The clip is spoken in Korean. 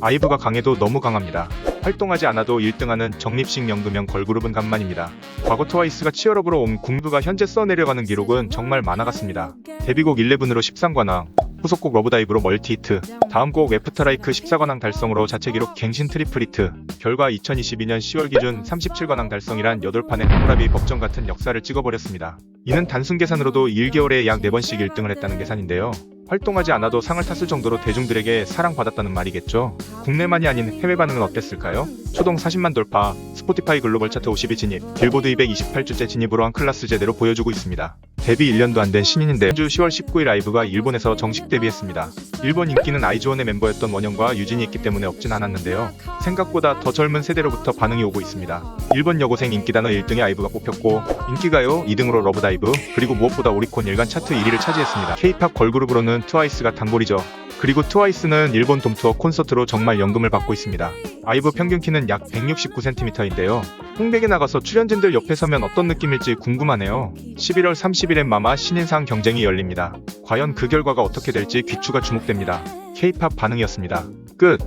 아이브가 강해도 너무 강합니다. 활동하지 않아도 1등하는 적립식 연금형 걸그룹은 간만입니다. 과거 트와이스가 치얼업으로 온 궁부가 현재 써내려가는 기록은 정말 많아 같습니다. 데뷔곡 11으로 13관왕, 후속곡 러브다이브로 멀티히트, 다음 곡 애프터라이크 14관왕 달성으로 자체 기록 갱신 트리플 히트, 결과 2022년 10월 기준 37관왕 달성이란 8판의 하무라비 법정 같은 역사를 찍어버렸습니다. 이는 단순 계산으로도 1개월에 약 4번씩 1등을 했다는 계산인데요. 활동하지 않아도 상을 탔을 정도로 대중들에게 사랑받았다는 말이겠죠. 국내만이 아닌 해외 반응은 어땠을까요? 초동 40만 돌파, 스포티파이 글로벌 차트 50위 진입, 빌보드 228주째 진입으로 한 클라스 제대로 보여주고 있습니다. 데뷔 1년도 안 된 신인인데 주 10월 19일 라이브가 일본에서 정식 데뷔했습니다. 일본 인기는 아이즈원의 멤버였던 원영과 유진이 있기 때문에 없진 않았는데요. 생각보다 더 젊은 세대로부터 반응이 오고 있습니다. 일본 여고생 인기단어 1등에 아이브가 뽑혔고 인기가요 2등으로 러브다이브 그리고 무엇보다 오리콘 일간 차트 1위를 차지했습니다. K-팝 걸그룹으로는 트와이스가 단골이죠. 그리고 트와이스는 일본 돔투어 콘서트로 정말 연금을 받고 있습니다. 아이브 평균 키는 약 169cm인데요. 홍백에 나가서 출연진들 옆에 서면 어떤 느낌일지 궁금하네요. 11월 30일엔 마마 신인상 경쟁이 열립니다. 과연 그 결과가 어떻게 될지 귀추가 주목됩니다. K-팝 반응이었습니다. 끝.